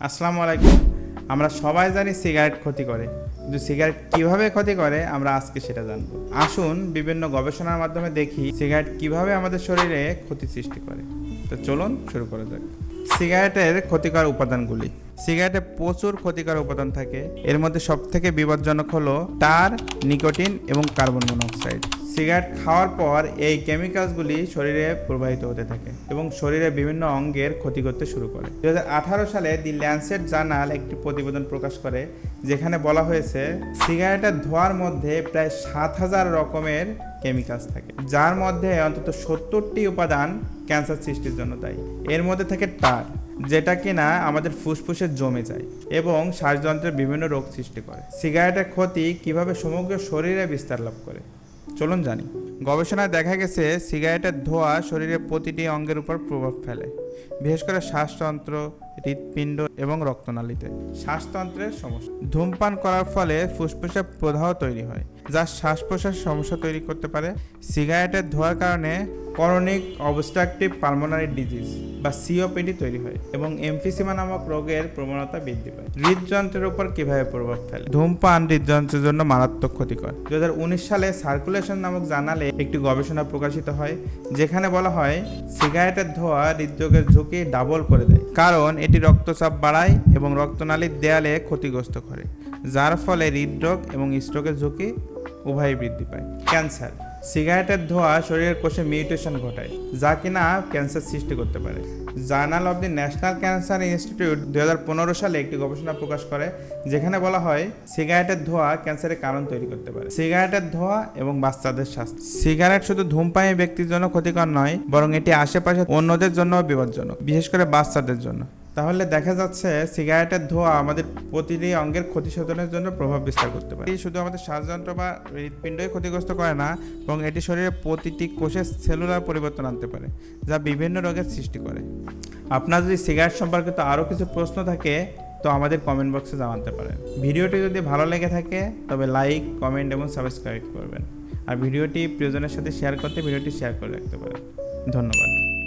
আসসালামু আলাইকুম। আমরা সবাই জানি সিগারেট ক্ষতি করে। কিন্তু সিগারেট কীভাবে ক্ষতি করে, আমরা আজকে সেটা জানব। আসুন বিভিন্ন গবেষণার মাধ্যমে দেখি সিগারেট কীভাবে আমাদের শরীরে ক্ষতি সৃষ্টি করে। তো চলুন শুরু করা যাক। সিগারেটের ক্ষতিকর উপাদানগুলি। সিগারেটে প্রচুর ক্ষতিকর উপাদান থাকে। এর মধ্যে সবথেকে বিপজ্জনক হলো টার নিকোটিন এবং কার্বন মনোক্সাইড। সিগারেট খাওয়ার পর এই কেমিক্যালসগুলি শরীরে প্রবাহিত হতে থাকে এবং শরীরে বিভিন্ন অঙ্গের ক্ষতি করতে শুরু করে। দু হাজার আঠারো সালে দি ল্যান্সেট জার্নাল একটি প্রতিবেদন প্রকাশ করে, যেখানে বলা হয়েছে, সিগারেটের ধোঁয়ার মধ্যে প্রায় সাত হাজার রকমের কেমিক্যালস থাকে, যার মধ্যে অন্তত সত্তরটি উপাদান ক্যান্সার সৃষ্টির জন্য দায়ী। এর মধ্যে থাকে টার, যেটা কিনা আমাদের ফুসফুসে জমে যায় এবং শ্বাসযন্ত্রের বিভিন্ন রোগ সৃষ্টি করে। সিগারেটের ক্ষতি কীভাবে সমগ্র শরীরে বিস্তার লাভ করে? চলুন জানি। গবেষণায় দেখা গেছে, সিগারেটের ধোঁয়া শরীরের প্রতিটি অঙ্গের উপর প্রভাব ফেলে, বিশেষ করে শ্বাসতন্ত্র হৃৎপিণ্ড এবং রক্তনালীতে। শ্বাসতন্ত্রের সমস্যা। ধূমপান করার ফলে ফুসফুসে প্রদাহ তৈরি হয়। যা শ্বাস প্রশ্বাস সমস্যা তৈরি করতে পারে। সিগারেটের ধোঁয়ার কারণে করনিক অবস্ট্রাকটিভ পালমোনারি ডিজিজ বা সিওপিডি তৈরি হয় এবং এমফিসিমা নামক রোগের প্রবণতা বৃদ্ধি পায়। হৃদযন্ত্রের উপর কীভাবে প্রভাব ফেলে? ধূমপান হৃদযন্ত্রের জন্য মারাত্মক ক্ষতিকর। দু হাজার উনিশ সালে সার্কুলেশন নামক জানালে একটি গবেষণা প্রকাশিত হয়, যেখানে বলা হয়, সিগারেটের ধোঁয়া হৃদরোগের ঝুঁকি ডাবল করে দেয়, কারণ এটি রক্তচাপ বাড়ায় এবং রক্তনালীর দেয়ালে ক্ষতিগ্রস্ত করে, যার ফলে হৃদরোগ এবং স্ট্রোকের ঝুঁকি উভয়ই বৃদ্ধি পায়। ক্যান্সার। সিগারেটের ধোঁয়া শরীরের কোষে মিউটেশন ঘটায়, যা কিনা ক্যান্সার সৃষ্টি করতে পারে। Journal of the national cancer institute দু পনেরো সালে একটি গবেষণা প্রকাশ করে, যেখানে বলা হয়, সিগারেটের ধোঁয়া ক্যান্সারের কারণ তৈরি করতে পারে। সিগারেটের ধোঁয়া এবং বাচ্চাদের স্বাস্থ্য। সিগারেট শুধু ধূমপায়ী ব্যক্তির জন্য ক্ষতিকর নয়, বরং এটি আশেপাশে অন্যদের জন্য বিপজ্জনক, বিশেষ করে বাচ্চাদের জন্য। তাহলে দেখা যাচ্ছে সিগারেটের ধোঁয়া আমাদের প্রতিটি অঙ্গের ক্ষতি সাধনের জন্য প্রভাব বিস্তার করতে পারে। এটি শুধু আমাদের শ্বাসযন্ত্র বা হৃৎপিণ্ডই ক্ষতিগ্রস্ত করে না এবং এটি শরীরের প্রতিটি কোষের সেলুলার পরিবর্তন আনতে পারে, যা বিভিন্ন রোগের সৃষ্টি করে। আপনার যদি সিগারেট সম্পর্কিত আরও কিছু প্রশ্ন থাকে, তো আমাদের কমেন্ট বক্সে জানাতে পারেন। ভিডিওটি যদি ভালো লেগে থাকে, তবে লাইক কমেন্ট এবং সাবস্ক্রাইব করবেন। আর ভিডিওটি প্রিয়জনের সাথে শেয়ার করতে ভিডিওটি শেয়ার করে রাখতে পারেন। ধন্যবাদ।